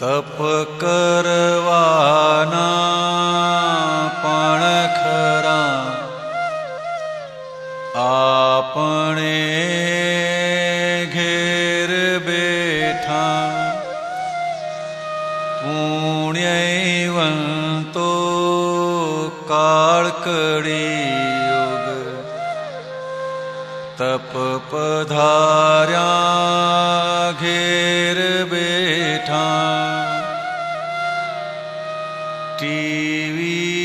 તપ કરવાના પણ ખરા. આપણે ઘેર બેઠા પુણ્યવંતો કાળ કડી યુગ તપ પધાર્યા टीवीरेडिया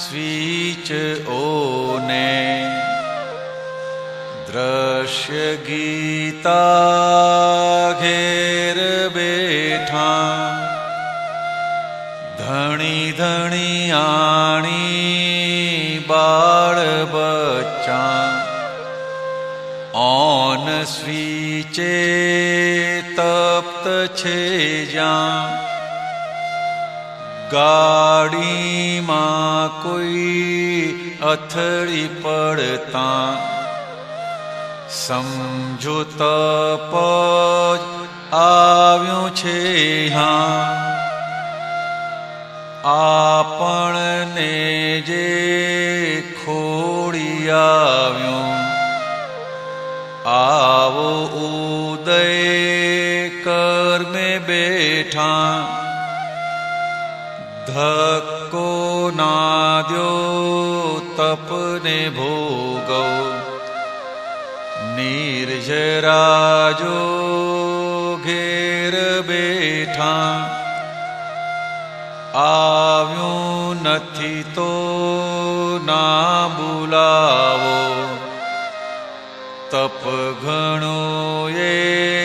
स्विच ओने। दृश्य गीता घेर ने द्रश गीता आणी बाळ बच्चा। ऑन औन तप्त छे जा ગાડીમાં કોઈ અથડી પડતા. સમજો તપ આવ્યું છે હા. આપણને જે ખોડી આવ્યું. આવો ઉદય કર્મે બેઠા. धक्को नाद्यो तपने भोगौ। निर् जराजो घेर बेठा बुलावो तपगणो ये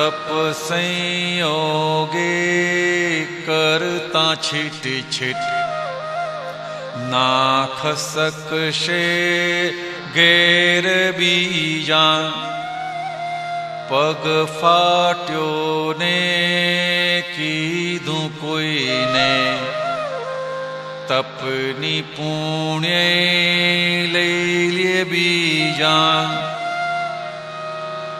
તપ સંયોગે કરતા છીટ છીટ. નાખ શકશે ઘેર બીજા. પગ ફાટ્યો ને કીધું કોઈને. તપની પુણ્ય લઈ લે બીજા.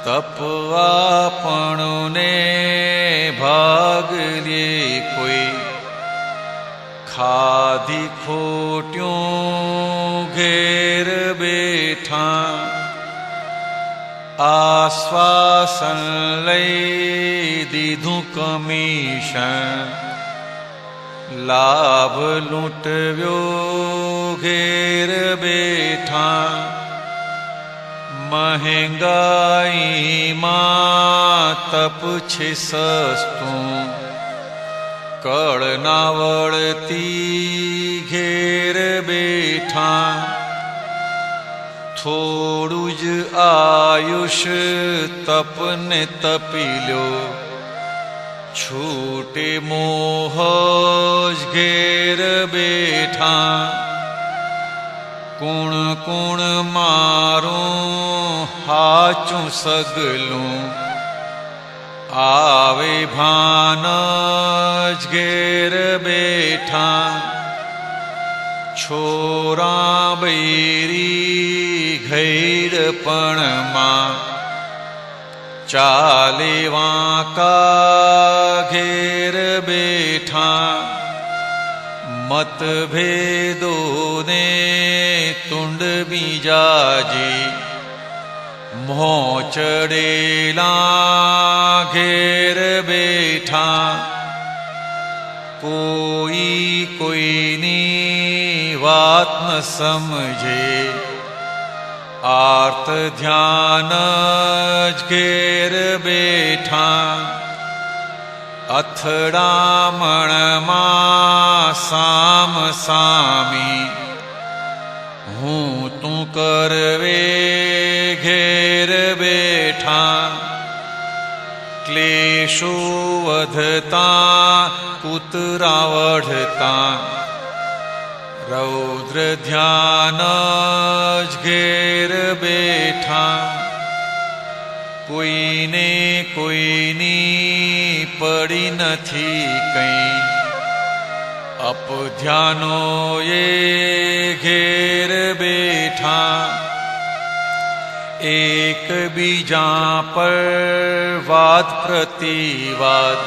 તપ આપણને ભાગ લે કોઈ. ખાધી ખોટ્યું ઘેર બેઠા. આશ્વાસન લઈ દીધું કમિશન. લાભ લૂંટવ્યો ઘેર બેઠા. મહેંગાઈમાં તપ છે સસ્તું. કળના વળતી ઘેર બેઠા. થોડું જ આયુષ તપને તપી લો. છૂટે મોહ ઘેર બેઠા. કુણ કુણ મારું હાચું સગલું? આવે ભાન જ ઘેર બેઠા. છોરા બૈરી ઘૈડપણમાં ચાલે વાંકા ઘેર બેઠા. મતભેદોને તુંડ બીજાજી મોચડેલા ઘેર બેઠા. કોઈ કોઈની વાત ન સમજે. આર્ત ધ્યાન જ ઘેર બેઠા. અથડામણમાં સામ સામી તું કરવે ઘેર બેઠા. ક્લેશો વધતા કૂતરા વઢતા રૌદ્ર ધ્યાન જ ઘેર બેઠા. કોઈને કોઈની પડી નથી કંઈ. અપધ્યાનો એ ઘેર એકબીજા પર વાદ પ્રતિવાદ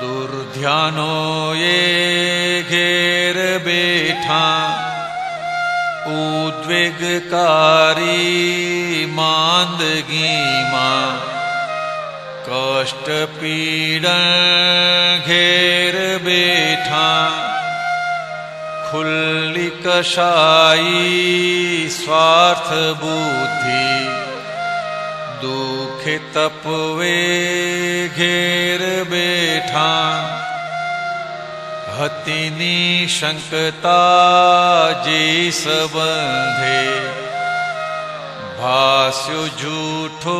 દુર્ધ્યાનો એ ઘેર બેઠા ઉદ્વેગકારી માંદગીમાં કષ્ટ પીડ ઘેર બેઠા ખુલ્લી કશાઈ સ્વાર્થ બુદ્ધિ દુઃખે તપવે ઘેર બેઠા હતિની શંકતા જે સંબંધે ભાસ્યો જૂઠો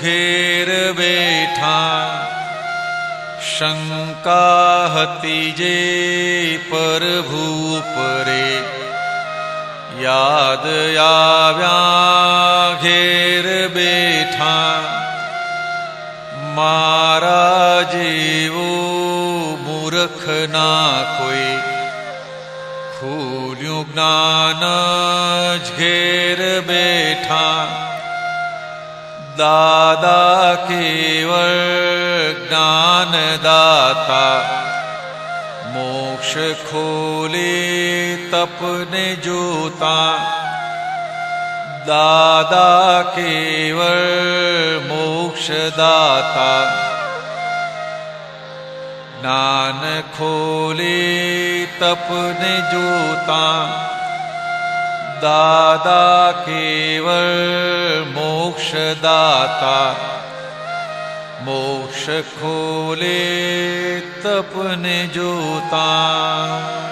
ઘેર બેઠા શંકા હતી જે પ્રભુ પરે યાદ આવ્યા ઘેર બેઠા મારા જેવો મૂર્ખ ના કોઈ ખુલ્યું જ્ઞાન જ ઘેર બેઠા दादा केवल ज्ञानदाता मोक्ष खोले तपने जोता। दादा केवल मोक्षदाता दाता ज्ञानखोलि तपने जोता। દાદા કેવળ મોક્ષદાતા મોક્ષ ખોલે તપને જોતા